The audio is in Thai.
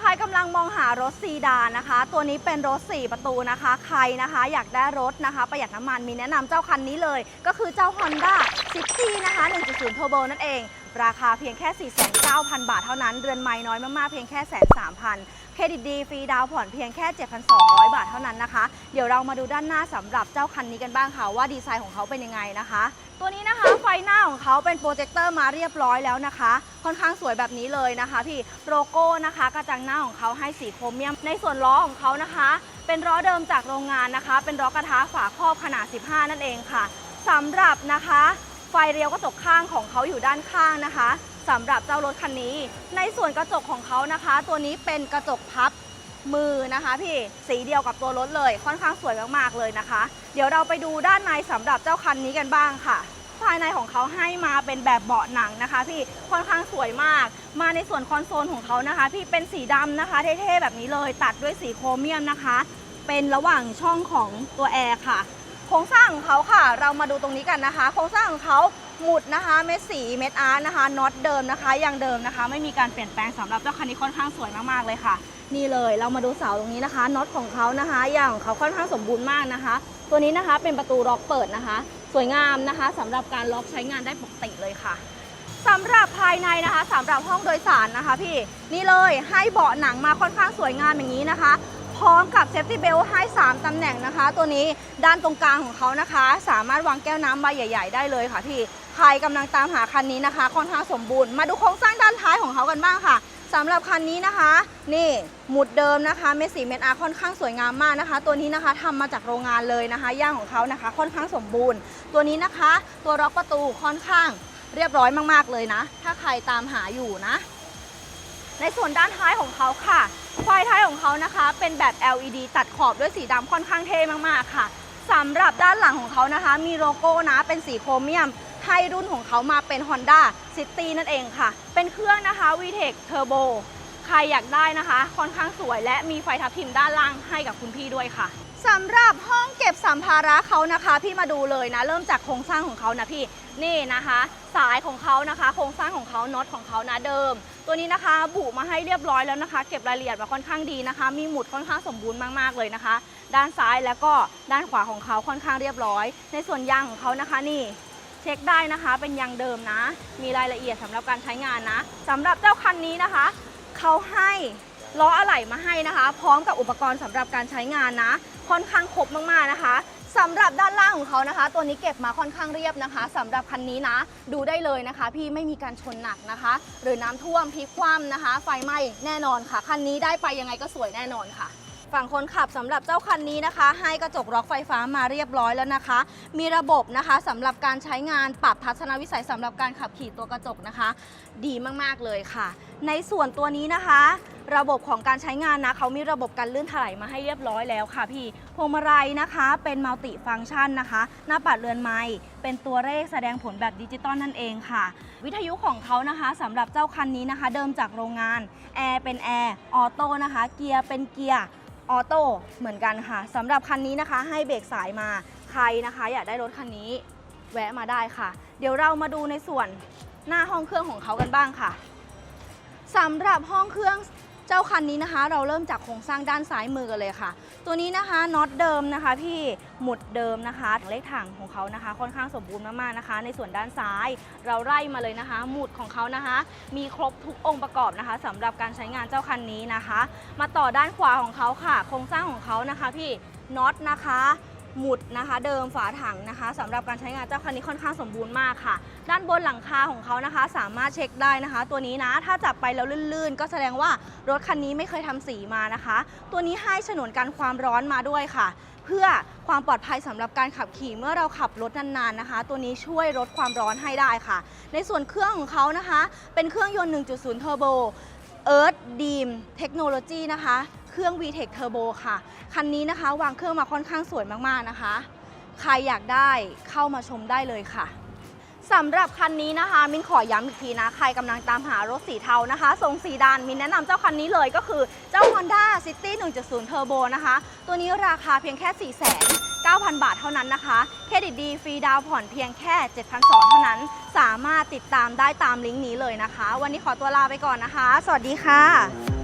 ใครกำลังมองหารถซีดานนะคะ ตัวนี้เป็นรถ 4 ประตูนะคะ ใครนะคะอยากได้รถนะคะ ประหยัดน้ำมันมีแนะนำเจ้าคันนี้เลย ก็คือเจ้า Honda City นะคะ 1.0 Turbo นั่นเอง ราคาเพียงแค่ 49,000 บาทเท่านั้น เรือนไม้น้อยมากๆ เพียงแค่103,000เครดิตดีฟรีดาวผ่อนเพียงแค่ 7,200 บาทเท่านั้นนะคะ เดี๋ยวเรามาดูด้านหน้าสำหรับเจ้าคันนี้กันบ้างค่ะว่าดีไซน์ของเขาเป็นยังไงนะคะ ตัวนี้นะคะไฟหน้าของเขาเป็นโปรเจคเตอร์มาเรียบร้อยแล้วนะคะ ค่อนข้างสวยแบบนี้เลยนะคะพี่โลโก้นะคะ กระจังหน้าของเขาให้สีโครเมียม ในส่วนล้อของเขานะคะ เป็นล้อเดิมจากโรงงานนะคะ เป็นล้อกระทะฝาครอบขนาด 15 นั่นเองค่ะสำหรับนะคะ ฟเรียวกระจกข้างของเขาอยู่ด้านข้างนะคะสำหรับเจ้ารถคันนี้ ในส่วนกระจกของเขานะคะ ตัวนี้เป็นกระจกพับมือนะคะพี่สีเดียวกับตัวรถเลยค่อนข้างสวยมากๆเลยนะคะ เดี๋ยวเราไปดูด้านในสำหรับเจ้าคันนี้กันบ้างค่ะ ภายในของเขาให้มาเป็นแบบเบาะหนังนะคะ พี่ค่อนข้างสวยมาก มาในส่วนคอนโซลของเขานะคะ พี่เป็นสีดำนะคะเท่ๆแบบนี้เลย ตัดด้วยสีโครเมียมนะคะ เป็นระหว่างช่องของตัวแอร์ค่ะ โครงสร้างของเขาค่ะ เรามาดูตรงนี้กันนะคะ โครงสร้างของเขาหมุดนะคะเม็ดสีเม็ดอาร์นะคะน็อตเดิมนะคะยังเดิมนะคะ ไม่มีการเปลี่ยนแปลงสำหรับเจ้าคันนี้ค่อนข้างสวยมากๆเลยค่ะ นี่เลยเรามาดูเสาตรงนี้นะคะน็อตของเขานะคะอย่างของเขาค่อนข้างสมบูรณ์มากนะคะ ตัวนี้นะคะเป็นประตูล็อกเปิดนะคะ สวยงามนะคะสำหรับการล็อกใช้งานได้ปกติเลยค่ะสำหรับภายในนะคะสำหรับห้องโดยสารนะคะ พี่นี่เลยให้เบาะหนังมาค่อนข้างสวยงามอย่างนี้นะคะ พร้อมกับเซฟตี้เบลให้ 3 ตำแหน่งนะคะ ตัวนี้ด้านตรงกลางของเขานะคะ สามารถวางแก้วน้ำใบใหญ่ ๆ ได้เลยค่ะพี่ ใครกำลังตามหาคันนี้นะคะ ค่อนข้างสมบูรณ์ มาดูโครงสร้างด้านท้ายของเขากันบ้างค่ะสำหรับคันนี้นะคะ นี่หมุดเดิมนะคะเม็ดสีเม็ดอาค่อนข้างสวยงามมากนะคะ ตัวนี้นะคะทำมาจากโรงงานเลยนะคะย่างของเขานะคะ ค่อนข้างสมบูรณ์ ตัวนี้นะคะ ตัวล็อกประตูค่อนข้างเรียบร้อยมากๆเลยนะ ถ้าใครตามหาอยู่นะ ในส่วนด้านท้ายของเขาค่ะ ไฟท้ายของเขานะคะ เป็นแบบ LED ตัดขอบด้วยสีดำค่อนข้างเท่มากๆค่ะสำหรับด้านหลังของเขานะคะ มีโลโก้นะเป็นสีโครเมียมให้รุ่นของเขามาเป็น Honda City นั่นเองค่ะ เป็นเครื่องนะคะ VTEC Turbo ใครอยากได้นะคะ ค่อนข้างสวยและมีไฟทับทิมด้านล่างให้กับคุณพี่ด้วยค่ะ สำหรับห้องเก็บสัมภาระเขานะคะ พี่มาดูเลยนะ เริ่มจากโครงสร้างของเขานะพี่นี่นะคะ สายของเขานะคะ โครงสร้างของเขาน็อตของเขานะเดิม ตัวนี้นะคะบุมาให้เรียบร้อยแล้วนะคะ เก็บรายละเอียดมาค่อนข้างดีนะคะ มีหมุดค่อนข้างสมบูรณ์มากๆเลยนะคะ ด้านซ้ายแล้วก็ด้านขวาของเขาค่อนข้างเรียบร้อย ในส่วนยางของเขานะคะนี่เช็คได้นะคะ เป็นยางเดิมนะ มีรายละเอียดสำหรับการใช้งานนะสำหรับเจ้าคันนี้นะคะเขาให้ล้ออะไหล่มาให้นะคะ พร้อมกับอุปกรณ์สำหรับการใช้งานนะ ค่อนข้างครบมากๆนะคะสำหรับด้านล่างของเขานะคะ ตัวนี้เก็บมาค่อนข้างเรียบนะคะสำหรับคันนี้นะ ดูได้เลยนะคะ พี่ไม่มีการชนหนักนะคะ หรือน้ำท่วมพลิกคว่ำนะคะ ไฟไหม้แน่นอนค่ะคันนี้ได้ไปยังไงก็สวยแน่นอนค่ะ ฝั่งคนขับสำหรับเจ้าคันนี้นะคะ ให้กระจกล็อกไฟฟ้ามาเรียบร้อยแล้วนะคะ มีระบบนะคะสำหรับการใช้งานปรับทัศนวิสัยสำหรับการขับขี่ตัวกระจกนะคะ ดีมากๆเลยค่ะ ในส่วนตัวนี้นะคะ ระบบของการใช้งานนะเขามีระบบการลื่นถลายมาให้เรียบร้อยแล้วค่ะพี่พวงมาลัยนะคะเป็นมัลติฟังก์ชันนะคะ หน้าปัดเรือนไม้เป็นตัวเลขแสดงผลแบบดิจิตอลนั่นเองค่ะ วิทยุของเขานะคะสำหรับเจ้าคันนี้นะคะ เดิมจากโรงงานแอร์เป็นแอร์ออโต้นะคะ เกียร์เป็นเกียร์ ออโต้เหมือนกันค่ะสำหรับคันนี้นะคะ ให้เบรกสายมาใครนะคะ อยากได้รถคันนี้แวะมาได้ค่ะ เดี๋ยวเรามาดูในส่วนหน้าห้องเครื่องของเขากันบ้างค่ะสำหรับห้องเครื่อง เจ้าคันนี้นะคะ เราเริ่มจากโครงสร้างด้านซ้ายมือกันเลยค่ะ ตัวนี้นะคะน็อตเดิมนะคะ พี่หมุดเดิมนะคะเลขถังของเขานะคะ ค่อนข้างสมบูรณ์มากๆนะคะ ในส่วนด้านซ้ายเราไล่มาเลยนะคะ หมุดของเขานะคะ มีครบทุกองค์ประกอบนะคะสำหรับการใช้งานเจ้าคันนี้นะคะ มาต่อด้านขวาของเขาค่ะ โครงสร้างของเขานะคะ พี่น็อตนะคะ หมุดนะคะ เดิมฝาถังนะคะสำหรับการใช้งานเจ้าคันนี้ค่อนข้างสมบูรณ์มากค่ะ ด้านบนหลังคาของเขานะคะ สามารถเช็คได้นะคะ ตัวนี้นะถ้าจับไปแล้วลื่นๆ ก็แสดงว่ารถคันนี้ไม่เคยทำสีมานะคะ ตัวนี้ให้ฉนวนกันความร้อนมาด้วยค่ะเพื่อความปลอดภัยสำหรับการขับขี่เมื่อเราขับรถนานๆนะคะ ตัวนี้ช่วยลดความร้อนให้ได้ค่ะ ในส่วนเครื่องของเขานะคะ เป็นเครื่องยนต์ 1.0 Turbo Earth Beam Technology นะคะ เครื่อง VTEC Turbo ค่ะ คันนี้นะคะวางเครื่องมาค่อนข้างสวยมากๆนะคะ ใครอยากได้เข้ามาชมได้เลยค่ะสำหรับคันนี้นะคะ มินขอย้ำอีกทีนะ ใครกำลังตามหารถสีเทานะคะ ทรงสีดานมินแนะนำเจ้าคันนี้เลยก็คือเจ้า Honda City 1.0 Turbo นะคะ ตัวนี้ราคาเพียงแค่ 4,900บาทเท่านั้นนะคะ เครดิตดีฟรีดาวผ่อนเพียงแค่ 7,200 เท่านั้น สามารถติดตามได้ตามลิงก์นี้เลยนะคะ วันนี้ขอตัวลาไปก่อนนะคะ สวัสดีค่ะ